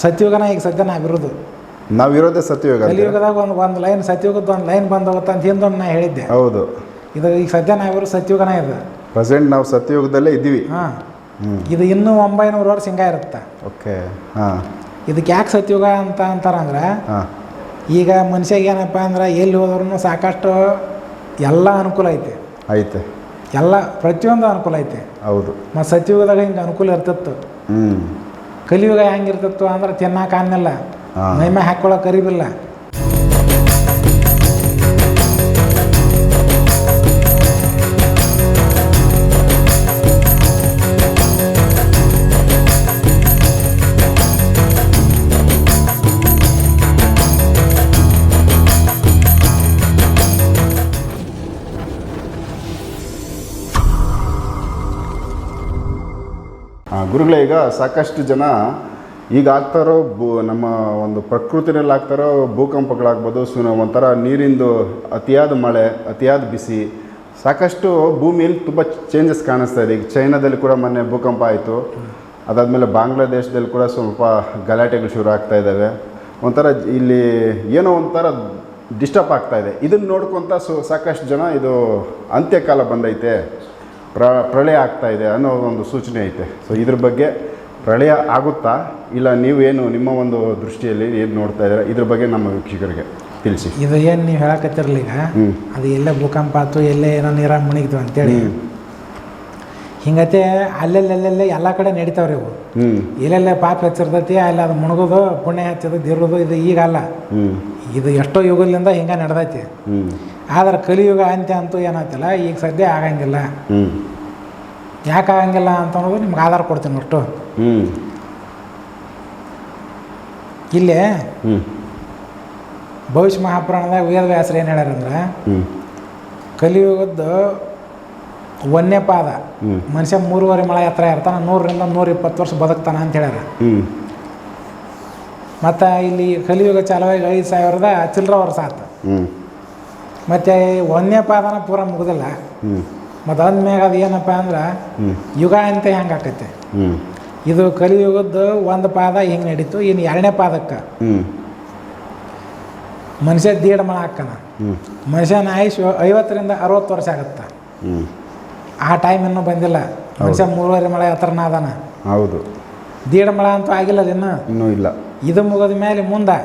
ಸತ್ಯುಗನ ಈಗ ಸದ್ಯ ನಾವಿರೋದು ನಾವಿರೋದೇ ಸತ್ಯಯುಗ? ಕಲಿಯುಗದಾಗ ಒಂದು ಒಂದು ಲೈನ್ ಸತ್ಯುಗದ ಒಂದು ಲೈನ್ ಬಂದ ಹೋಗುತ್ತೆ ಅಂತ ಹಿಂದೊಂದು ನಾ ಹೇಳಿದ್ದೆ. ಹೌದು. ಇದು ಈಗ ಸದ್ಯ ನಾವಿರೋ ಸತ್ಯುಗನ ಇದು ಪ್ರೆಸೆಂಟ್ ನಾವು ಸತ್ಯಯುಗದಲ್ಲೇ ಇದ್ದೀವಿ. ಹಾಂ. ಇದು ಇನ್ನೂ ಒಂಬೈನೂರು ವರ್ಷ ಹಿಂಗ ಇರುತ್ತೆ. ಓಕೆ. ಹಾಂ. ಇದಕ್ಕೆ ಯಾಕೆ ಸತ್ಯುಗ ಅಂತ ಅಂತಾರಂದ್ರೆ ಈಗ ಮನುಷ್ಯಗೆ ಏನಪ್ಪ ಅಂದ್ರೆ ಎಲ್ಲಿ ಹೋದ್ರೂ ಸಾಕಷ್ಟು ಎಲ್ಲ ಅನುಕೂಲ ಐತೆ. ಐತೆ. ಎಲ್ಲ ಪ್ರತಿಯೊಂದು ಅನುಕೂಲ ಐತೆ. ಹೌದು. ಮತ್ತು ಸತ್ಯುಗದಾಗ ಹಿಂಗೆ ಅನುಕೂಲ ಇರ್ತಿತ್ತು. ಹ್ಞೂ ಕಲಿಯುಗ ಹೆಂಗಿರ್ತಿತ್ತು ಅಂದ್ರೆ ತಿನ್ನಕ್ಕೆ ಅನ್ನಲ್ಲ. ಮೈಮೆ ಹಾಕ್ಕೊಳಕ್ಕೆ ಕರಿಬಿಲ್ಲ ಗುರುಗಳೇ, ಈಗ ಸಾಕಷ್ಟು ಜನ ಈಗ ಆಗ್ತಾರೋ ಭೂ, ನಮ್ಮ ಒಂದು ಪ್ರಕೃತಿನಲ್ಲಿ ಆಗ್ತಾರೋ ಭೂಕಂಪಗಳಾಗ್ಬೋದು ಸುನ ಒಂಥರ ನೀರಿಂದು ಅತಿಯಾದ ಮಳೆ, ಅತಿಯಾದ ಬಿಸಿ, ಸಾಕಷ್ಟು ಭೂಮಿಯಲ್ಲಿ ತುಂಬ ಚೇಂಜಸ್ ಕಾಣಿಸ್ತಾ ಇದೆ. ಈಗ ಚೈನಾದಲ್ಲಿ ಕೂಡ ಮೊನ್ನೆ ಭೂಕಂಪ ಆಯಿತು. ಅದಾದಮೇಲೆ ಬಾಂಗ್ಲಾದೇಶದಲ್ಲಿ ಕೂಡ ಸ್ವಲ್ಪ ಗಲಾಟೆಗಳು ಶುರು ಆಗ್ತಾ ಇದ್ದಾವೆ. ಒಂಥರ ಇಲ್ಲಿ ಏನೋ ಒಂಥರ ಡಿಸ್ಟರ್ಬ್ ಆಗ್ತಾ ಇದೆ. ಇದನ್ನು ನೋಡ್ಕೊತ ಸೊ, ಸಾಕಷ್ಟು ಜನ ಇದು ಅಂತ್ಯಕಾಲ ಬಂದೈತೆ. ಪ್ರ ಪ್ರಳಯ ಆಗ್ತಾ ಇದೆ ಅನ್ನೋ ಒಂದು ಸೂಚನೆ ಐತೆ. ಸೊ ಇದ್ರ ಬಗ್ಗೆ ಪ್ರಳಯ ಆಗುತ್ತಾ? ಇಲ್ಲ ನೀವೇನು ನಿಮ್ಮ ಒಂದು ದೃಷ್ಟಿಯಲ್ಲಿ ಏನು ನೋಡ್ತಾ ಇದ್ದೀರಾ? ಇದ್ರ ಬಗ್ಗೆ ನಮ್ಮ ವೀಕ್ಷಕರಿಗೆ ತಿಳಿಸಿ. ಇದು ಏನು ನೀವು ಹೇಳಕತ್ತಿರಲಿ ಈಗ ಅದು ಎಲ್ಲೇ ಭೂಕಂಪ ಆಯ್ತು ಎಲ್ಲೇ ಏನೋ ನೀರಾಗ ಮುಣಿಗಿತು ಅಂತೇಳಿ. ಹಿಂಗತೆ ಅಲ್ಲೆಲ್ಲೆಲ್ಲೆಲ್ಲೇ ಎಲ್ಲ ಕಡೆ ನಡೀತಾವ್ರಿ ಇವು. ಎಲ್ಲೆಲ್ಲೇ ಪಾಪ ಹೆಚ್ಚಿರ್ತೈತಿ ಅಲ್ಲಿ ಅದು ಮುಣಗೋದು ಪುಣ್ಯ ಹಚ್ಚೋದು ದಿರೋದು ಇದು ಈಗ ಅಲ್ಲ ಹ್ಞೂ ಇದು ಎಷ್ಟೋ ಯುಗದಿಂದ ಹಿಂಗೆ ನಡೆದೈತಿ. ಆದ್ರೆ ಕಲಿಯುಗ ಅಂತ್ಯ ಅಂತೂ ಏನಾಯ್ತಿಲ್ಲ ಈಗ ಸದ್ಯ ಆಗಂಗಿಲ್ಲ. ಯಾಕೆ ಆಗಂಗಿಲ್ಲ ಅಂತ ಅನ್ನೋದು ನಿಮ್ಗೆ ಆಧಾರ ಕೊಡ್ತೀನಿ ಒಟ್ಟು ಇಲ್ಲೇ ಭವಿಷ್ಯ ಮಹಾಪುರಾಣದಾಗ ವೇದವ್ಯಾಸರು ಏನು ಹೇಳ್ಯಾರಂದ್ರೆ ಕಲಿಯುಗದ್ದು ಒಂದೇ ಪಾದ ಮನುಷ್ಯ ಮೂರುವರೆ ಮಳೆ ಹತ್ರ ಇರ್ತಾನೆ ನೂರರಿಂದ ನೂರ ಇಪ್ಪತ್ತು ವರ್ಷ ಬದುಕ್ತಾನೆ ಅಂತ ಹೇಳ್ಯಾರ. ಮತ್ತು ಇಲ್ಲಿ ಕಲಿಯುಗ ಚಾಲುವಾಗಿ ಐದು ಸಾವಿರದ ಚಿಲ್ಲರ ವರ್ಷ ಆತು. ಹ್ಞೂ ಮತ್ತು ಒಂದನೇ ಪಾದನ ಪೂರ ಮುಗ್ದಿಲ್ಲ? ಮತ್ತು ಅಂದ್ಮ್ಯಾಗ ಅದು ಏನಪ್ಪ ಅಂದ್ರೆ ಯುಗ ಅಂತ ಹೆಂಗೆ ಆಕೈತೆ? ಇದು ಕಲಿಯುಗದ್ದು ಒಂದು ಪಾದ ಹಿಂಗೆ ನಡೀತು ಇನ್ನು ಎರಡನೇ ಪಾದಕ್ಕೆ. ಮನುಷ್ಯ ದೀಡ್ ಮಳ ಹಾಕನ ಮನುಷ್ಯನ ಆಯುಷ್ ಐವತ್ತರಿಂದ ಅರವತ್ತು ವರ್ಷ ಆಗುತ್ತೆ. ಆ ಟೈಮ್ ಇನ್ನೂ ಬಂದಿಲ್ಲ. ಮನುಷ್ಯ ಮೂರುವರೆ ಮಳೆ ಹತ್ರನ ಅದಾನ ಹೌದು. ದೀಡ್ ಮಳ ಅಂತೂ ಆಗಿಲ್ಲ ಇನ್ನು ಇನ್ನೂ ಇಲ್ಲ. ಇದು ಮುಗಿದ ಮೇಲೆ ಮುಂದೆ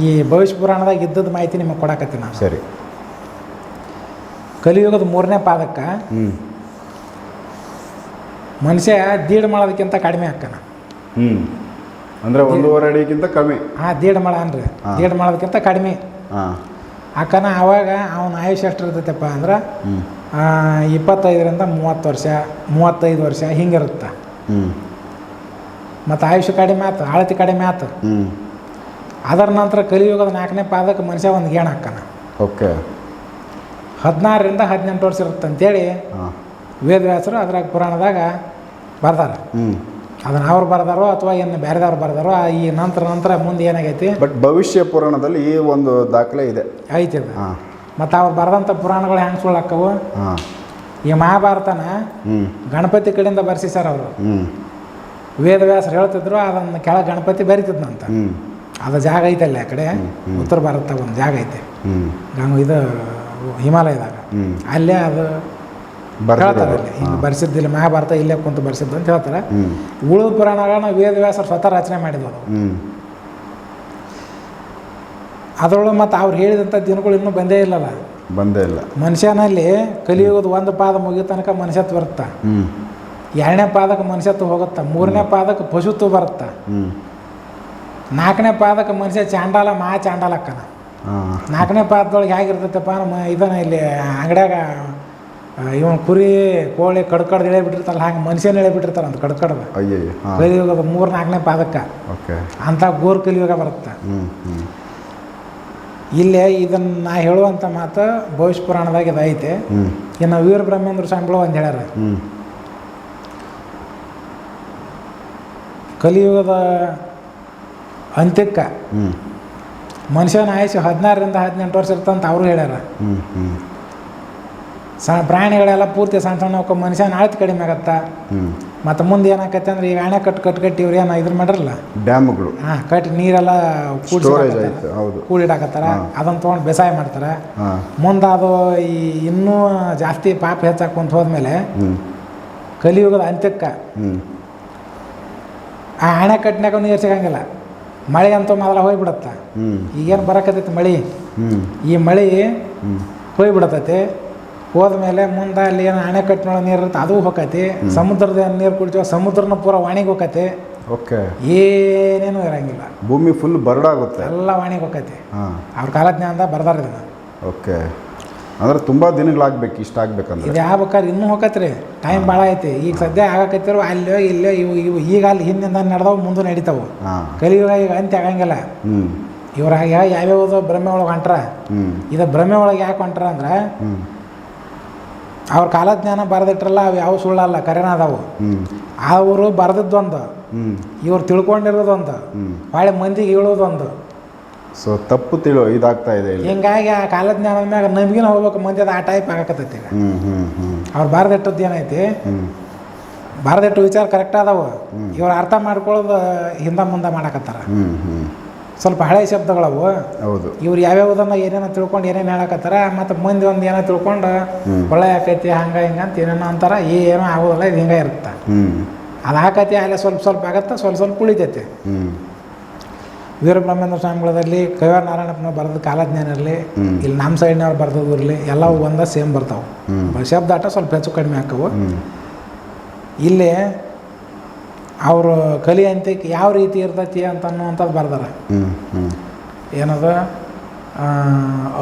ಈ ಭವಿಷ್ಯ ಪುರಾಣದಾಗ ಇದ್ದದ ಮಾಹಿತಿ ನಿಮಗೆ ಕೊಡಕತ್ತೀನಿ ನಾನು. ಸರಿ. ಕಲಿಯುಗದ ಮೂರನೇ ಪಾದಕ್ಕೆ ಹ್ಞೂ ಮನುಷ್ಯ ದೀಡ್ ಮಾಡೋದಕ್ಕಿಂತ ಕಡಿಮೆ ಹಾಕನ ಹ್ಞೂ ಅಂದರೆ ಒಂದೂವರೆ ಅಡಿಗಿಂತ ಕಮ್ಮಿ. ಹಾಂ ದೀಡ್ ಮಾಡ ಅನ್ರಿ. ದೀಡ್ ಮಾಡೋದಕ್ಕಿಂತ ಕಡಿಮೆ. ಹಾಂ. ಹಾಕನ ಆವಾಗ ಅವನ ಆಯುಷ್ಯ ಎಷ್ಟು ಇರ್ತೈತಪ್ಪ ಅಂದ್ರೆ ಇಪ್ಪತ್ತೈದರಿಂದ ಮೂವತ್ತು ವರ್ಷ ಮೂವತ್ತೈದು ವರ್ಷ ಹಿಂಗಿರುತ್ತೆ. ಹ್ಞೂ ಮತ್ತು ಆಯುಷ್ಯ ಕಡಿಮೆ ಆಯ್ತು ಆಳತಿ ಕಡಿಮೆ ಆಯ್ತು ಹ್ಞೂ ಅದರ ನಂತರ ಕಲಿಯುಗದ ನಾಲ್ಕನೇ ಪಾದಕ್ಕೆ ಮನುಷ್ಯ ಒಂದು ಗೇಣ ಹಾಕನ ಓಕೆ. ಹದಿನಾರರಿಂದ ಹದಿನೆಂಟು ವರ್ಷ ಇರುತ್ತೆ ಅಂತೇಳಿ ವೇದವ್ಯಾಸರು ಅದ್ರಾಗ ಪುರಾಣದಾಗ ಬರ್ದಾರ. ಅದನ್ನ ಅವ್ರು ಬರ್ದಾರೋ ಅಥವಾ ಏನು ಬೇರೆದವ್ರು ಬರ್ದಾರೋ ಈ ನಂತರ ನಂತರ ಮುಂದೆ ಏನಾಗೈತಿ? ಬಟ್ ಭವಿಷ್ಯ ಪುರಾಣದಲ್ಲಿ ಈ ಒಂದು ದಾಖಲೆ ಇದೆ. ಐತಿ ಅದು. ಮತ್ತು ಅವ್ರು ಬರೆದಂಥ ಪುರಾಣಗಳು ಹೆಂಗೆ ಸುಳ್ಳಾಕ್ಕವು ಹಾಂ. ಈ ಮಹಾಭಾರತನ ಗಣಪತಿ ಕಡೆಯಿಂದ ಸರ್ ಅವರು. ವೇದವ್ಯಾಸರು ಹೇಳ್ತಿದ್ರು ಅದನ್ನು ಕೆಳಗೆ ಗಣಪತಿ ಬರಿತಿದ್ನಂತ. ಅದು ಜಾಗ ಐತಲ್ಲ ಆ ಕಡೆ? ಉತ್ತರ ಭಾರತ ಒಂದು ಜಾಗ ಐತೆ. ನಾನು ಗಂಗ ಇದು ಹಿಮಾಲಯದಾಗ. ಅಲ್ಲೇ ಅದು ಹೇಳ್ತಾರೆ ಅಲ್ಲಿ. ಹಿಂಗೆ ಬರ್ಸಿದ್ದಿಲ್ಲ ಮಹಾಭಾರತ ಇಲ್ಲೇ ಕುಂತು ಬರ್ಸಿದ್ದು ಅಂತ ಹೇಳ್ತಾರೆ. ಉಳು ಉಳಿದ ವೇದ ವ್ಯಾಸರು ಸ್ವತಃ ರಚನೆ ಮಾಡಿದವರು. ಅದರೊಳಗೆ ಮತ್ತು ಅವ್ರು ಹೇಳಿದಂಥ ದಿನಗಳು ಇನ್ನೂ ಬಂದೇ ಇಲ್ಲಲ್ಲ. ಬಂದೇ ಇಲ್ಲ. ಮನುಷ್ಯನಲ್ಲಿ ಕಲಿಯುಗದ ಒಂದು ಪಾದ ಮುಗಿಯ ತನಕ ಮನುಷ್ಯತ್ವ ಬರುತ್ತೆ ಎರಡನೇ ಪಾದಕ್ಕೆ ಮನುಷ್ಯತ್ವ ಹೋಗುತ್ತೆ. ಮೂರನೇ ಪಾದಕ್ಕೆ ಪಶುತ್ವ ಬರುತ್ತೆ. ನಾಲ್ಕನೇ ಪಾದಕ್ಕೆ ಮನುಷ್ಯ ಚಾಂಡಾಲ ಮಾ ಚಾಂಡಾಲಕ್ಕನ. ಅಕ್ಕನ ನಾಲ್ಕನೇ ಪಾದದೊಳಗೆ ಹೇಗಿರ್ತೈತಪ್ಪ ನಮ್ಮ ಇದನ್ನ ಇಲ್ಲಿ ಅಂಗಡ್ಯಾಗ ಇವನ್ ಕುರಿ ಕೋಳಿ ಕಡ್ಕಡ್ದು ಎಳೆ ಎಳೆಬಿಟ್ಟಿರ್ತಾರಲ್ಲ ಹಂಗೆ ಮನುಷ್ಯನ ಎಳೆಬಿಟ್ಟಿರ್ತಾರ ಅಂತ ಅಯ್ಯಯ್ಯ ಹಾಂ. ಕಲಿಯುಗದ ಮೂರು ನಾಲ್ಕನೇ ಪಾದಕ್ಕೆ. ಓಕೆ. ಅಂಥ ಗೋರ್ ಕಲಿಯುಗ ಬರುತ್ತೆ. ಇಲ್ಲಿ ಇದನ್ನು ನಾ ಹೇಳುವಂಥ ಮಾತು ಭವಿಷ್ಯ ಪುರಾಣದಾಗ ಇದು ಐತೆ. ಇನ್ನು ವೀರ ಬ್ರಹ್ಮೇಂದ್ರ ಸ್ವಾಮಿಗಳು ಒಂದು ಹೇಳ್ಯಾರ. ಕಲಿಯುಗದ ಅಂತ್ಯಕ್ಕೆ ಮನುಷ್ಯನ ಆಯಸ್ಸು ಹದಿನಾರರಿಂದ ಹದಿನೆಂಟು ವರ್ಷ ಇರ್ತಂತ ಅವರು ಹೇಳ್ಯಾರ. ಸ ಪ್ರಾಣಿಗಳೆಲ್ಲ ಪೂರ್ತಿ ಸಣ್ಣ ಸಣ್ಣ ಮನುಷ್ಯನ ಆಳ್ತಿ ಕಡಿಮೆ ಆಗತ್ತಾ? ಮತ್ತು ಮುಂದೆ ಏನಾಕತ್ತೆ ಅಂದ್ರೆ ಈಗ ಅಣೆ ಕಟ್ಟು ಕಟ್ಟು ಕಟ್ಟಿ ಇವ್ರು ಏನು ಇದ್ರ ಮಾಡ್ರಲ್ಲ? ಡ್ಯಾಮ್ಗಳು. ಹಾಂ ಕಟ್ಟಿ ನೀರೆಲ್ಲ ಹೌದು. ಕೂಡಿಡಾಕತ್ತಾರ ಅದನ್ನ ತೊಗೊಂಡು ಬೇಸಾಯ ಮಾಡ್ತಾರೆ. ಮುಂದೆ ಅದು ಈ ಇನ್ನೂ ಜಾಸ್ತಿ ಪಾಪ ಹೆಚ್ಚಾಕೊಂತ ಹೋದ್ಮೇಲೆ ಕಲಿಯುಗದ ಅಂತ್ಯಕ್ಕ ಆ ಆ ಅಣೆಕಟ್ಟಿನಾಗ ನೀರು ಸಿಗಂಗಿಲ್ಲ. ಮಳೆ ಅಂತ ಮೊದಲ ಹೋಗ್ಬಿಡತ್ತ. ಈಗೇನು ಬರಕತ್ತೈತಿ ಮಳೆ? ಈ ಮಳೆ ಹೋಗ್ಬಿಡತೈತಿ. ಹೋದ್ಮೇಲೆ ಮುಂದೆ ಅಲ್ಲಿ ಏನು ಅಣೆಕಟ್ಟಿನೊಳಗೆ ನೀರು ಇರುತ್ತೆ ಅದು ಹೋಗತಿ ಸಮುದ್ರದ ನೀರು ಕುಡಿತೀವ ಸಮುದ್ರನ ಪೂರ ವಾಣಿಗೆ ಹೋಗತಿ ಓಕೆ. ಏನೇನು ಇರಂಗಿಲ್ಲ. ಭೂಮಿ ಫುಲ್ ಬರಡಾಗುತ್ತೆ. ಎಲ್ಲ ವಾಣಿಗೆ ಹೋಗತಿ ಅವ್ರ ಕಾಲಜ್ಞಾನದ ಬರ್ದಾರ ಇದನ್ನ. ಓಕೆ. ಅಂದ್ರೆ ತುಂಬ ದಿನಗಳಾಗ್ಬೇಕು ಇಷ್ಟ ಆಗ್ಬೇಕಂದ್ರೆ. ಇದು ಆಗ್ಬೇಕಾದ್ರೆ ಇನ್ನೂ ಹೋಗತ್ರಿ. ಟೈಮ್ ಭಾಳ ಐತಿ. ಈಗ ಸದ್ಯ ಆಗಕತ್ತಿರೋ ಅಲ್ಲೋ ಇಲ್ಲೋ ಇವು ಇವು ಈಗ ಅಲ್ಲಿ ಹಿಂದಿಂದ ನಡೆದವು ಮುಂದೆ ನಡೀತಾವು. ಕಲಿಯುಗ ಈಗ ಅಂತ ಆಗಂಗಿಲ್ಲ. ಹ್ಞೂ ಯಾವ್ಯಾವ ಭ್ರಮೆ ಒಳಗೆ ಹೊಂಟ್ರ? ಇದು ಭ್ರಮೆ ಒಳಗೆ ಯಾಕೆ ಹೊಂಟ್ರ ಅಂದ್ರೆ ಅವ್ರ ಕಾಲಜ್ಞಾನ ಬರೆದಿಟ್ರಲ್ಲ ಅವು ಯಾವ ಸುಳ್ಳಲ್ಲ ಕರೆನ ಅದಾವು ಅವರು ಬರೆದಿದ್ದೊಂದು. ಇವ್ರು ತಿಳ್ಕೊಂಡಿರೋದೊಂದು. ಹೊಳೆ ಮಂದಿಗೆ ಹೇಳೋದೊಂದು. ಸೊ ತಪ್ಪು ತಿಳು ಇದಾಗ್ತಾ ಇದೆ ಇಲ್ಲಿ. ಹಿಂಗಾಗಿ ಆ ಕಾಲಜ್ಞಾನದ ಮ್ಯಾಗ ನಂಬಿಕೆನ ಹೋಗ್ಬೇಕು ಮಂದಿ ಅದು ಆ ಟೈಪ್ ಆಗಕತ್ತೈತಿ ಈಗ. ಅವ್ರು ಬಾರದಿಟ್ಟದ್ದು ಏನೈತಿ? ಬರೆದಿಟ್ಟು ವಿಚಾರ ಕರೆಕ್ಟ್ ಅದಾವು ಇವ್ರು ಅರ್ಥ ಮಾಡ್ಕೊಳ್ಳೋದು ಹಿಂದೆ ಮುಂದೆ ಮಾಡಕತ್ತಾರ. ಸ್ವಲ್ಪ ಹಳೆ ಶಬ್ದಗಳವು. ಹೌದು. ಇವ್ರು ಯಾವ್ಯಾವುದನ್ನ ಏನೇನೋ ತಿಳ್ಕೊಂಡು ಏನೇನು ಹೇಳಕತ್ತಾರ ಮತ್ತು ಮುಂದೆ ಒಂದು ಏನೋ ತಿಳ್ಕೊಂಡು. ಒಳ್ಳೆ ಆಕೈತಿ ಹಂಗೆ ಹಿಂಗೆ ಅಂತ ಏನೇನೋ ಅಂತಾರ ಏನೋ ಆಗೋದಿಲ್ಲ ಇದು ಹಿಂಗೆ ಇರುತ್ತೆ. ಅದು ಹಾಕತಿ ಅಲ್ಲೇ ಸ್ವಲ್ಪ ಸ್ವಲ್ಪ ಆಗತ್ತೆ ಸ್ವಲ್ಪ ಸ್ವಲ್ಪ ಉಳಿತೈತಿ. ಹ್ಞೂ ವೀರಬ್ರಹ್ಮೇಂದ್ರ ಸ್ವಾಮಿಗಳದಲ್ಲಿ ಕೈವಾರ ನಾರಾಯಣಪ್ಪನ ಬರೆದ ಕಾಲಜ್ಞಾನ ಇರಲಿ ಇಲ್ಲಿ ನಮ್ಮ ಸೈಡ್ನವ್ರು ಬರ್ದದ್ದು ಇರಲಿ ಎಲ್ಲವೂ ಒಂದ ಸೇಮ್ ಬರ್ತಾವೆ. ಶಬ್ದ ಆಟ ಸ್ವಲ್ಪ ಹೆಚ್ಚು ಕಡಿಮೆ ಹಾಕವು. ಇಲ್ಲಿ ಅವರು ಕಲಿ ಅಂತ ಯಾವ ರೀತಿ ಇರ್ತೈತಿ ಅಂತ ಅನ್ನುವಂಥದ್ದು ಬರ್ದಾರ ಏನದು?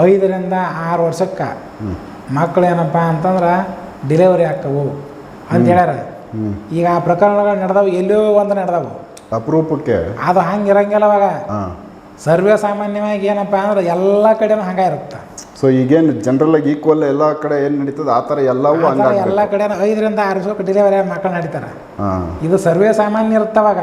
ಐದರಿಂದ ಆರು ವರ್ಷಕ್ಕೆ ಮಕ್ಕಳು ಏನಪ್ಪ ಅಂತಂದ್ರೆ ಡಿಲೆವರಿ ಆಕ್ಕವು ಅಂತ ಹೇಳ್ಯಾರ. ಈಗ ಆ ಪ್ರಕರಣಗಳು ನಡೆದವು ಎಲ್ಲೋ ಒಂದು ನಡೆದವು. ಅಪರೂಪಕ್ಕೆ ಅದು ಹಂಗೆ ಇರಂಗಿಲ್ಲ ಅವಾಗ ಸರ್ವೇ ಸಾಮಾನ್ಯವಾಗಿ ಏನಪ್ಪ ಅಂದ್ರೆ ಎಲ್ಲ ಕಡೆನೂ ಹಂಗೆ ಇರುತ್ತೆ. ಸೊ ಈಗೇನು ಜನರಲ್ ಆಗಿ ಈಕ್ವಲ್ ಎಲ್ಲ ಕಡೆ ಏನು ನಡೀತದೆ? ಆ ಥರ ಎಲ್ಲವೂ ಥರ ಎಲ್ಲ ಕಡೆ ಐದರಿಂದ ಆರು ವರ್ಷಕ್ಕೆ ಡೆಲಿವರಿ ಮಕ್ಕಳು ನಡೀತಾರೆ. ಇದು ಸರ್ವೇ ಸಾಮಾನ್ಯ ಇರುತ್ತವಾಗ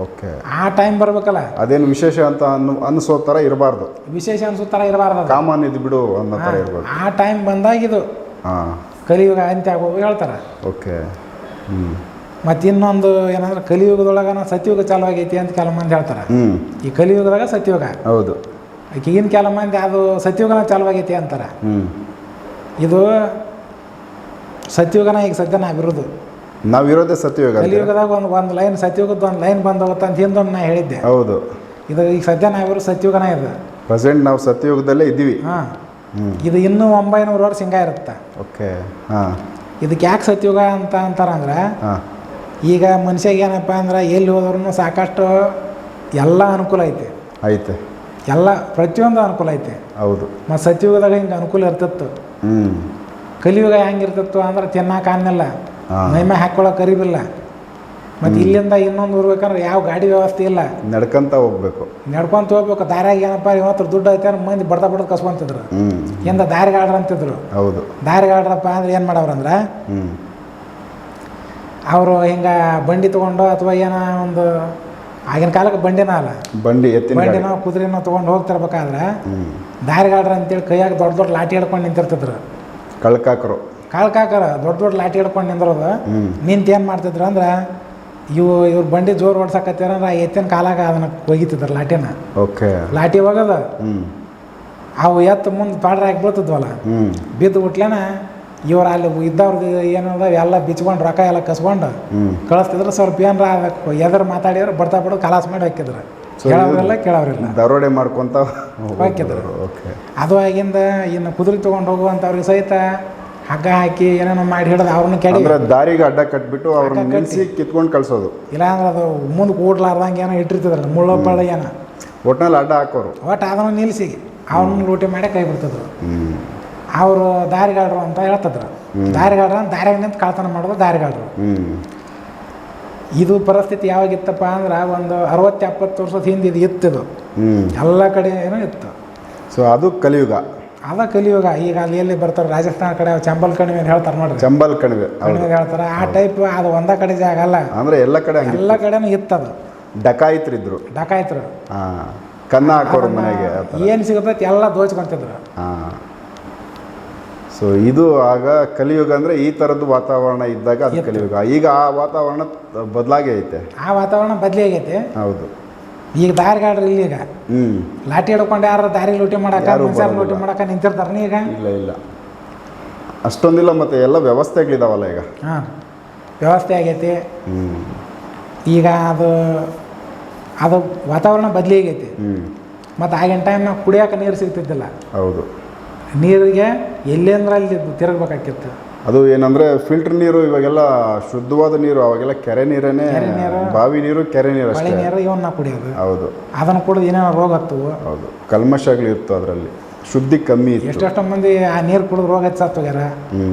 ಓಕೆ ಆ ಟೈಮ್ ಬರ್ಬೇಕಲ್ಲ. ಅದೇನು ವಿಶೇಷ ಅಂತ ಅನ್ನು ಅನಿಸೋ ಥರ ಇರಬಾರ್ದು. ವಿಶೇಷ ಅನ್ಸೋ ಥರ ಇರಬಾರ್ದು. ಕಾಮನ್ ಇದು ಬಿಡು ಅನ್ನೋ ಥರ ಇರಬಾರ್ದು. ಆ ಟೈಮ್ ಬಂದಾಗ ಇದು. ಹಾಂ. ಕಲಿಯುಗ ಅಂತ್ಯ ಆಗೋದು ಹೇಳ್ತಾರೆ. ಓಕೆ ಹ್ಞೂ ಮತ್ತು ಇನ್ನೊಂದು ಏನಂದ್ರೆ ಕಲಿಯುಗದೊಳಗನ ಸತ್ಯುಗ ಚಾಲು ಆಗೈತಿ ಅಂತ ಕೆಲವು ಮಂದಿ ಹೇಳ್ತಾರೆ. ಈ ಕಲಿಯುಗದಾಗ ಸತ್ಯುಗ. ಹೌದು. ಈಗಿನ ಕೆಲವು ಮಂದಿ ಅದು ಸತ್ಯುಗನ ಚಾಲು ಆಗೈತಿ ಅಂತಾರೆ. ಇದು ಸತ್ಯುಗನ ಈಗ ಸದ್ಯ ನಾವಿರೋದು ನಾವಿರೋದೇ ಸತ್ಯುಗ? ಕಲಿಯುಗದಾಗ ಒಂದು ಒಂದು ಲೈನ್ ಸತ್ಯುಗದ ಒಂದು ಲೈನ್ ಬಂದೋಗುತ್ತೆ ಅಂತ ಹಿಂದೊಂದು ನಾ ಹೇಳಿದ್ದೆ. ಹೌದು. ಇದು ಈಗ ಸದ್ಯ ನಾವಿರೋ ಸತ್ಯುಗನ ಇದು. ಪ್ರೆಸೆಂಟ್ ನಾವು ಸತ್ಯಯುಗದಲ್ಲೇ ಇದ್ದೀವಿ. ಹಾಂ. ಇದು ಇನ್ನೂ ಒಂಬೈನೂರು ವರ್ಷ ಹಿಂಗ ಇರುತ್ತೆ. ಓಕೆ. ಹಾಂ. ಇದಕ್ಕೆ ಯಾಕೆ ಸತ್ಯುಗ ಅಂತ ಅಂತಾರಂದ್ರೆ ಹಾಂ. ಈಗ ಮನುಷ್ಯಗೆ ಏನಪ್ಪ ಅಂದ್ರೆ ಎಲ್ಲಿ ಹೋದ್ರೂ ಸಾಕಷ್ಟು ಎಲ್ಲ ಅನುಕೂಲ ಐತೆ. ಐತೆ. ಎಲ್ಲ ಪ್ರತಿಯೊಂದು ಅನುಕೂಲ ಐತೆ. ಹೌದು. ಮತ್ತು ಸತ್ಯುಗದಾಗ ಹಿಂಗೆ ಅನುಕೂಲ ಇರ್ತಿತ್ತು. ಹ್ಞೂ ಕಲಿಯುಗ ಹೆಂಗಿರ್ತಿತ್ತು ಅಂದ್ರೆ ತಿನ್ನಕ್ಕೆ ಅನ್ನಿಲ್ಲ. ಮೈಮೆ ಹಾಕ್ಕೊಳಕ್ಕೆ ಕರಿಬಿಲ್ಲ. ಮತ್ತು ಇಲ್ಲಿಂದ ಇನ್ನೊಂದು ಊರ್ಬೇಕಂದ್ರೆ ಯಾವ ಗಾಡಿ ವ್ಯವಸ್ಥೆ ಇಲ್ಲ. ನಡ್ಕೊಂತ ಹೋಗ್ಬೇಕು. ನಡ್ಕೊಂತ ಹೋಗ್ಬೇಕು. ದಾರ್ಯಾಗ ಏನಪ್ಪ ಇವತ್ತು ದುಡ್ಡು ಐತೆ ಅಂದ್ರೆ ಮಂದಿ ಬಡ್ದ ಬಡ್ದು ಕಸ್ಕೊಂತಿದ್ರು. ಹಿಂದೆ ದಾರಿಗಾಡ್ರ ಅಂತಿದ್ರು ಹೌದು. ದಾರಿಗಾಡ್ರಪ್ಪ ಅಂದ್ರೆ ಏನು ಮಾಡವ್ರಂದ್ರೆ ಹ್ಞೂ ಅವರು ಹಿಂಗೆ ಬಂಡಿ ತೊಗೊಂಡು ಅಥವಾ ಏನೋ ಒಂದು ಆಗಿನ ಕಾಲಕ್ಕೆ ಬಂಡಿನ ಅಲ್ಲ? ಬಂಡಿ ಬಂಡಿನೋ ಕುದುರೆನೋ ತೊಗೊಂಡು ಹೋಗ್ತಿರ್ಬೇಕಾದ್ರೆ ದಾರಿಗಾಡ್ರ ಅಂತೇಳಿ ಕೈಯಾಗ ದೊಡ್ಡ ದೊಡ್ಡ ಲಾಠಿ ಹಿಡ್ಕೊಂಡು ನಿಂತಿರ್ತಿದ್ರು. ಕಳ್ಕಾಕರು. ಕಳ್ಕಾಕರ ದೊಡ್ಡ ದೊಡ್ಡ ಲಾಠಿ ಹಿಡ್ಕೊಂಡು ನಿಂದ್ರದ. ನಿಂತು ಏನು ಮಾಡ್ತಿದ್ರು ಅಂದ್ರೆ ಇವು ಇವ್ರ ಬಂಡಿ ಜೋರು ಓಡ್ಸಕತ್ತೀರ ಅಂದ್ರೆ ಆ ಎತ್ತಿನ ಕಾಲಾಗ ಅದನ್ನ ಒಗಿತಿದ್ರು ಲಾಠಿನ. ಓಕೆ. ಲಾಠಿ ಹೋಗೋದು ಅವು ಎತ್ತು ಮುಂದೆ ಪಾಡ್ರ ಹಾಕಿ ಬೀಳ್ತಿದ್ವಲ್ಲ ಬಿದ್ದು ಬಿಟ್ಲೇನ ಇವ್ರು ಅಲ್ಲಿ ಇದ್ದವ್ರದ್ದು ಏನದ ಎಲ್ಲ ಬಿಚ್ಕೊಂಡು ರೊಕ್ಕ ಎಲ್ಲ ಕಸ್ಕೊಂಡು ಕಳಸ್ತಿದ್ರು ಸ್ವಲ್ಪ ಏನಾರ ಆಗಬೇಕು ಎದುರು ಮಾತಾಡಿದ್ರೆ ಬರ್ತಾ ಬಿಡು ಕಲಾಸ್ ಮಾಡಿ ಹಾಕಿದ್ರು. ಕೇಳೋರಿಲ್ಲ ಕೇಳೋರಿಲ್ಲ ದರೋಡೆ ಮಾಡ್ಕೊಂತ ಹಾಕಿದ್ರು. ಓಕೆ ಅದು ಆಗಿಂದ ಇನ್ನು ಕುದುರೆ ತೊಗೊಂಡು ಹೋಗುವಂಥವ್ರಿಗೆ ಸಹಿತ ಹಗ್ಗ ಹಾಕಿ ಏನೇನೋ ಮಾಡಿ ಹಿಡಿದು ಅವ್ರನ್ನ ಕೆಡಿ. ದಾರಿಗೆ ಅಡ್ಡ ಕಟ್ಬಿಟ್ಟು ಅವ್ರನ್ನ ನಿಲ್ಸಿ. ನಿಲ್ಲಿಸಿ ಕಿತ್ಕೊಂಡು ಕಳಿಸೋದು. ಇಲ್ಲಾಂದ್ರೆ ಅದು ಮುಂದೆ ಕೂಡ್ಲಾರ್ದಂಗೆ ಏನೋ ಇಟ್ಟಿರ್ತಿದ್ರು ಮುಳ್ಳ ಪಳ್ಳ ಏನೋ. ಒಟ್ನಲ್ಲಿ ಅಡ್ಡ ಹಾಕೋರು. ಒಟ್ಟು ಅದನ್ನು ನಿಲ್ಲಿಸಿ ಅವ್ರನ್ನ ಲೂಟಿ ಮಾಡಿ ಕೈ ಬಿಡ್ತಿದ್ರು. ಅವರು ದಾರಿಗಾಡ್ರು ಅಂತ ಹೇಳ್ತಿದ್ರು. ದಾರಿಗಾಡ್ರ ದಾರಿಯಾಗ ನಿಂತು ಕಳ್ತನ ಮಾಡೋದು ದಾರಿಗಾಡ್ರು ಇದು ಪರಿಸ್ಥಿತಿ ಯಾವಾಗಿತ್ತಪ್ಪ ಅಂದ್ರೆ ಒಂದು ಅರವತ್ತು ಎಪ್ಪತ್ತು ವರ್ಷದ ಹಿಂದೆ ಇದು ಇತ್ತಿದು ಎಲ್ಲ ಕಡೆ ಏನೋ ಇತ್ತು. ಸೊ ಅದು ಕಲಿಯುಗ. ಅದ ಕಲಿಯುಗ. ಈಗ ಅಲ್ಲಿ ಎಲ್ಲಿ ಬರ್ತಾರೆ ರಾಜಸ್ಥಾನ ಕಡೆ ಚಂಬಲ್ ಕಣಿವೆ ಅಂತ ಹೇಳ್ತಾರೆ ನೋಡ್ರಿ. ಚಂಬಲ್ ಕಣಿವೆ ಕಣಿವೆ ಹೇಳ್ತಾರೆ. ಆ ಟೈಪ್ ಅದು ಒಂದ ಕಡೆ ಜಾಗ ಅಲ್ಲ. ಅಂದ್ರೆ ಎಲ್ಲ ಕಡೆ ಎಲ್ಲ ಕಡೆನೂ ಇತ್ತದು ಡಕಾಯಿತ್ರಿದ್ರು. ಇದ್ರು ಡಕಾಯಿತ್ರು ಕನ್ನ ಹಾಕೋರು ಮನೆಗೆ ಏನು ಸಿಗುತ್ತೆ ಎಲ್ಲ ದೋಚ್ಕೊಂತಿದ್ರು. ಹಾಂ. ಸೊ ಇದು ಆಗ ಕಲಿಯುಗ ಅಂದರೆ ಈ ಥರದ್ದು ವಾತಾವರಣ ಇದ್ದಾಗ ಅದು ಕಲಿಯುಗ. ಈಗ ಆ ವಾತಾವರಣ ಬದಲಾಗಿ ಐತೆ. ಆ ವಾತಾವರಣ ಬದಲಿ ಆಗೈತೆ. ಹೌದು. ಈಗ ದಾರಿಗಾಡ್ರಿ ಇಲ್ಲಿ ಈಗ. ಹ್ಞೂ ಲಾಠಿ ಹಿಡ್ಕೊಂಡು ಯಾರು ದಾರಿ ಲೂಟಿ ಮಾಡಕ ಮನುಷ್ಯರ. ಲೂಟಿ ಮಾಡಕ ನಿಂತಿರ್ತಾರ ಈಗ? ಇಲ್ಲ ಇಲ್ಲ. ಅಷ್ಟೊಂದಿಲ್ಲ ಮತ್ತು ಎಲ್ಲ ವ್ಯವಸ್ಥೆಗಳಿದಾವಲ್ಲ ಈಗ. ಹಾಂ ವ್ಯವಸ್ಥೆ ಆಗೈತಿ. ಈಗ ಅದು ಅದು ವಾತಾವರಣ ಬದಲಿ ಆಗೈತಿ. ಹ್ಞೂ ಮತ್ತು ಆಗಿನ ಟೈಮ್ನಾಗ ಕುಡಿಯೋಕೆ ನೀರು ಸಿಗ್ತಿದ್ದಿಲ್ಲ. ಹೌದು. ನೀರಿಗೆ ಎಲ್ಲೇಂದ್ರೆ ಅಲ್ಲಿ ತಿರುಗಬೇಕಾಗಿತ್ತು ಅದು ಏನಂದ್ರೆ ಫಿಲ್ಟರ್ ನೀರು ಇವಾಗೆಲ್ಲ ಶುದ್ಧವಾದ ನೀರು ಅವಾಗೆಲ್ಲ ಕೆರೆ ನೀರೇನೆ ಕೆರೆ ನೀರು, ಬಾವಿ ನೀರು ಕೆರೆ ನೀರು ಮಳೆ ಅಷ್ಟೇ. ನೀರು ಇವನ್ನ ಕುಡಿಯೋದು. ಹೌದು. ಅದನ್ನು ಕುಡಿದು ಏನೇನೋ ರೋಗ ಹತ್ತವು. ಹೌದು. ಕಲ್ಮಶಗಳು ಇತ್ತು ಅದರಲ್ಲಿ. ಶುದ್ಧಿ ಕಮ್ಮಿ ಇತ್ತು. ಎಷ್ಟೆಷ್ಟೋ ಮಂದಿ ಆ ನೀರು ಕುಡಿದು ರೋಗ ಹಚ್ಚೋಗ್ಯಾರ ಹ್ಞೂ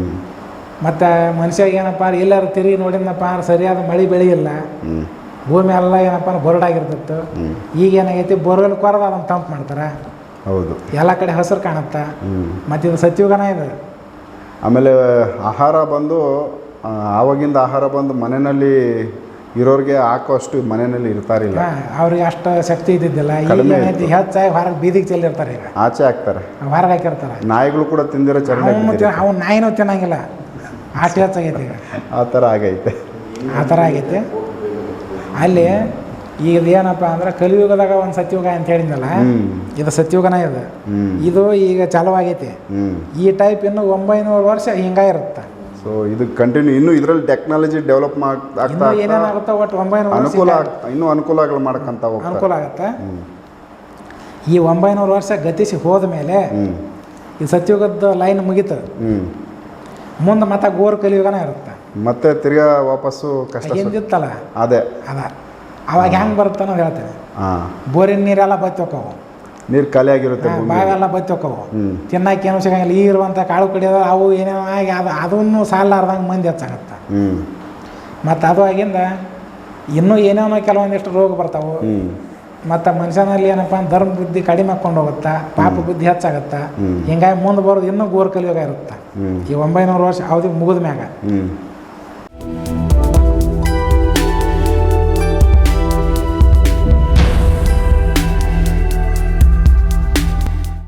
ಮತ್ತು ಮನುಷ್ಯ ಏನಪ್ಪ ಎಲ್ಲರೂ ತಿರುಗಿ ನೋಡಿದ್ನಪ್ಪ ಸರಿಯಾದ ಮಳೆ ಬೆಳೆಯಿಲ್ಲ. ಇಲ್ಲ ಭೂಮಿ ಎಲ್ಲ ಏನಪ್ಪ ಬರಡಾಗಿರ್ತಿತ್ತು. ಈಗ ಏನಾಗೈತಿ ಬೋರ್ವೆಲ್ ಕೊರದ ಅದನ್ನು ತಂಪು ಮಾಡ್ತಾರೆ. ಹೌದು. ಎಲ್ಲ ಕಡೆ ಹಸಿರು ಕಾಣುತ್ತೆ? ಮತ್ತು ಇದು ಸತ್ಯುಗನ ಇದು? ಆಮೇಲೆ ಆಹಾರ ಬಂದು ಆವಾಗಿಂದ ಆಹಾರ ಬಂದು ಮನೆಯಲ್ಲಿ ಇರೋರಿಗೆ ಹಾಕೋಷ್ಟು ಮನೆಯಲ್ಲಿ ಇರ್ತಾರಿಲ್ಲ ಅವ್ರಿಗೆ ಅಷ್ಟು ಶಕ್ತಿ ಇದ್ದಿದ್ದಿಲ್ಲ. ಈಗ. ಹೆಚ್ಚಾಗಿ ಹೊರಗೆ ಬೀದಿಗೆ ಚೆಲ್ಲಿರ್ತಾರೆ ಈಗ. ಆಚೆ ಹಾಕ್ತಾರೆ. ಹೊರಗೆ ಹಾಕಿರ್ತಾರೆ. ನಾಯಿಗಳು ಕೂಡ ತಿಂದಿರೋ ಚೆನ್ನಾಗಿ. ಅವ್ನು ನಾಯಿನೂ ಚೆನ್ನಾಗಿಲ್ಲ ಆಚೆ ಹೆಚ್ಚಾಗೈತಿ ಈಗ. ಆ ಥರ ಆಗೈತೆ. ಆ ಥರ ಆಗೈತೆ. ಅಲ್ಲಿ ಈಗ ಏನಪ್ಪ ಅಂದ್ರೆ ಕಲಿಯುಗದಾಗ ಒಂದು ಸತ್ಯುಗ ಅಂತ ಹೇಳಿದ್ನಲ್ಲ ಇದು ಸತ್ಯುಗನ ಇದು. ಇದು ಈಗ ಚಾಲು ಆಗೈತಿ ಈ ಟೈಪ್ ಇನ್ನು ಒಂಬೈನೂರು ವರ್ಷ ಹಿಂಗ ಇರುತ್ತೆ ಸೊ ಇದು ಕಂಟಿನ್ಯೂ ಇನ್ನು ಇದರಲ್ಲಿ ಟೆಕ್ನಾಲಜಿ ಡೆವಲಪ್ ಆಗ್ತಾ ಏನೇನಾಗುತ್ತೋ ಒಟ್ಟು ಒಂಬೈನೂರು ಅನುಕೂಲ ಇನ್ನೂ ಅನುಕೂಲಗಳು ಮಾಡ್ಕೊಂತ ಅನುಕೂಲ ಆಗುತ್ತೆ. ಈ ಒಂಬೈನೂರು ವರ್ಷ ಗತಿಸಿ ಹೋದ ಮೇಲೆ ಈ ಸತ್ಯುಗದ ಲೈನ್ ಮುಗೀತು. ಮುಂದೆ ಮತ್ತೆ ಗೋರ್ ಕಲಿಯುಗನ ಇರುತ್ತೆ. ಮತ್ತೆ ತಿರ್ಗಾ ವಾಪಸ್ಸು ಕಷ್ಟ ಅದೇ. ಅದ. ಅವಾಗ ಹೆಂಗೆ ಬರುತ್ತೆ ಅನ್ನೋದು ಹೇಳ್ತೇನೆ. ಹಾಂ. ಬೋರಿನ ನೀರೆಲ್ಲ ಬತ್ತೋಕವು ನೀರು ಖಾಲಿ ಆಗಿರುತ್ತೆ ಬಾವೆಲ್ಲ ಬತ್ತೋಕವು ತಿನ್ನಕ್ಕೆ ಏನು ಸಿಗಂಗಿಲ್ಲ. ಈ ಇರುವಂಥ ಕಾಳು ಕಡಿಯೋದು ಅವು ಏನೇನೋ ಆಗಿ ಅದು ಅದನ್ನು ಸಾಲಾರ್ದಂಗೆ ಮಂದಿ ಹೆಚ್ಚಾಗತ್ತೆ ಮತ್ತು ಅದು ಆಗಿಂದ ಇನ್ನೂ ಏನೇನೋ ಕೆಲವೊಂದಿಷ್ಟು ರೋಗ ಬರ್ತಾವೆ. ಮತ್ತು ಮನುಷ್ಯನಲ್ಲಿ ಏನಪ್ಪ ಧರ್ಮ ಬುದ್ಧಿ ಕಡಿಮೆ ಹಾಕ್ಕೊಂಡು ಹೋಗುತ್ತಾ ಪಾಪ ಬುದ್ಧಿ ಹೆಚ್ಚಾಗತ್ತಾ. ಹಿಂಗಾಗಿ ಮುಂದೆ ಬರೋದು ಇನ್ನೂ ಗೋರ್ ಕಲಿಯೋಗ ಇರುತ್ತೆ. ಈ ಒಂಬೈನೂರು ವರ್ಷ ಅವಧಿ ಮುಗಿದ ಮ್ಯಾಗ